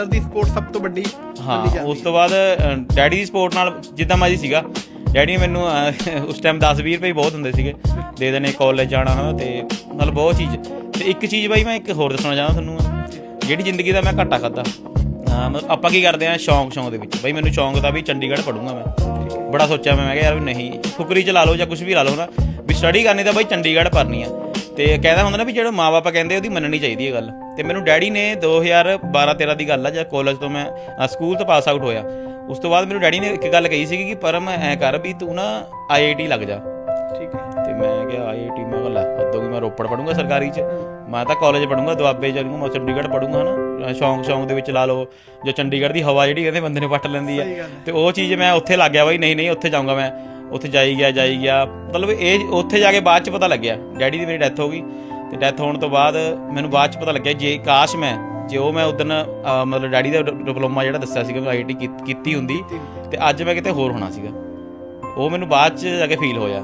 Father ਦੀ support ਸਭ ਤੋਂ ਵੱਡੀ ਹਾਂ ਉਸ ਤੋਂ ਬਾਅਦ ਡੈਡੀ ਦੀ ਸਪੋਰਟ ਨਾਲ ਜਿੱਦਾਂ ਮਰਜ਼ੀ ਸੀਗਾ। ਡੈਡੀ ਮੈਨੂੰ ਉਸ ਟਾਈਮ 10 20 ਰੁਪਏ ਬਹੁਤ ਹੁੰਦੇ ਸੀਗੇ। ਦੇ ਦੇਣੇ ਕਾਲਜ ਜਾਣਾ ਹਨਾ ਤੇ ਮਤਲਬ ਬਹੁਤ ਚੀਜ਼। ਤੇ ਇੱਕ ਚੀਜ਼ ਬਾਈ ਮੈਂ ਇੱਕ ਹੋਰ ਦੱਸਣਾ ਚਾਹੁੰਦਾ ਤੁਹਾਨੂੰ। ਜਿਹੜੀ ਜ਼ਿੰਦਗੀ ਦਾ ਮੈਂ ਘਾਟਾ ਖਾਦਾ ਮਤਲਬ ਆਪਾਂ ਕੀ ਕਰਦੇ ਆ ਸ਼ੌਂਕ ਸ਼ੌਂਕ ਦੇ ਵਿੱਚ। ਬਾਈ ਮੈਨੂੰ ਸ਼ੌਂਕ ਦਾ ਵੀ ਚੰਡੀਗੜ੍ਹ ਪੜੂੰਗਾ ਮੈਂ। ਬੜਾ ਸੋਚਿਆ ਮੈਂ ਮੈਂ ਕਿਹਾ ਯਾਰ ਵੀ ਨਹੀਂ ਫੁਕਰੀ ਚ ਲਾ ਲਓ ਜਾਂ ਕੁਝ ਵੀ ਲਾ ਲਓ ਨਾ ਵੀ ਸਟੱਡੀ ਕਰਨੀ ਤਾਂ ਬਾਈ ਚੰਡੀਗੜ੍ਹ ਪੜਨੀ ਆ। ਤੇ ਕਹਿੰਦਾ ਹੁੰਦਾ ਨਾ ਵੀ ਜਿਹੜਾ ਮਾਪੇ ਕਹਿੰਦੇ ਉਹਦੀ ਮੰਨਣੀ ਚਾਹੀਦੀ ਹੈ ਗੱਲ। ਤੇ ਮੈਨੂੰ ਡੈਡੀ ਨੇ 2012 13 ਦੀ ਗੱਲ ਆ ਜਦ ਕਾਲਜ ਤੋਂ ਮੈਂ ਸਕੂਲ ਤੋਂ ਪਾਸ ਆਊਟ ਹੋਇਆ। ਉਸ ਤੋਂ ਬਾਅਦ ਮੈਨੂੰ ਡੈਡੀ ਨੇ ਇੱਕ ਗੱਲ ਕਹੀ ਸੀਗੀ ਕਿ ਪਰਮ ਐ ਕਰ ਵੀ ਤੂੰ ਨਾ ਆਈਆਈਟੀ ਲੱਗ ਜਾ। ਠੀਕ ਹੈ। ਤੇ ਮੈਂ ਕਿਹਾ ਆਈਆਈਟੀ ਮੈਂ ਕਿਹਾ ਲੈ ਹੱਦੋਂ ਮੈਂ ਰੋਪੜ ਪੜੂੰਗਾ ਸਰਕਾਰੀ ਚ। ਮੈਂ ਤਾਂ ਕਾਲਜ ਪੜੂੰਗਾ ਦੁਆਬੇ ਜਾਊਂਗਾ ਮੈਂ ਚੰਡੀਗੜ੍ਹ ਪੜੂੰਗਾ ਹਨਾ। ਸ਼ੌਂਕ ਸ਼ੌਂਕ ਦੇ ਵਿੱਚ ਲਾ ਲਓ ਜੋ ਚੰਡੀਗੜ੍ਹ ਦੀ ਹਵਾ ਜਿਹੜੀ ਕਹਿੰਦੇ ਬੰਦੇ ਨੂੰ ਪੱਟ ਲੈਂਦੀ ਗੱਲ ਹੈ। ਤੇ ਉਹ ਚੀਜ਼ ਮੈਂ ਉੱਥੇ ਲੱਗ ਗਿਆ ਬਾਈ ਨਹੀਂ ਨਹੀਂ ਉੱਥੇ ਜਾਊਂਗਾ ਮੈਂ। ਉੱਥੇ ਜਾਈ ਗਿਆ ਜਾਈ ਗਿਆ। ਮਤਲਬ ਇਹ ਉੱਥੇ ਜਾ ਕੇ ਬਾਅਦ ਚ ਪਤਾ ਲੱਗਿਆ। ਡੈਡੀ ਦੀ ਮੇਰੀ ਡੈਥ ਹੋ ਗਈ। ਤੇ ਡੈਥ ਹੋਣ ਤੋਂ ਬਾਅਦ ਮੈਨੂੰ ਬਾਅਦ ਚ ਪਤਾ ਲੱਗਿਆ ਜੇ ਕਾਸ਼ ਮੈਂ, ਜੇ ਉਹ ਮੈਂ ਉਦੋਂ ਮਤਲਬ ਡੈਡੀ ਦਾ ਡਿਪਲੋਮਾ ਜਿਹੜਾ ਦੱਸਿਆ ਸੀਗਾ, ਮੈਂ ਆਈਟੀ ਕੀਤੀ ਹੁੰਦੀ, ਤੇ ਅੱਜ ਮੈਂ ਕਿਤੇ ਹੋਰ ਹੋਣਾ ਸੀਗਾ। ਉਹ ਮੈਨੂੰ ਬਾਅਦ ਚ ਜਾ ਕੇ ਫੀਲ ਹੋਇਆ।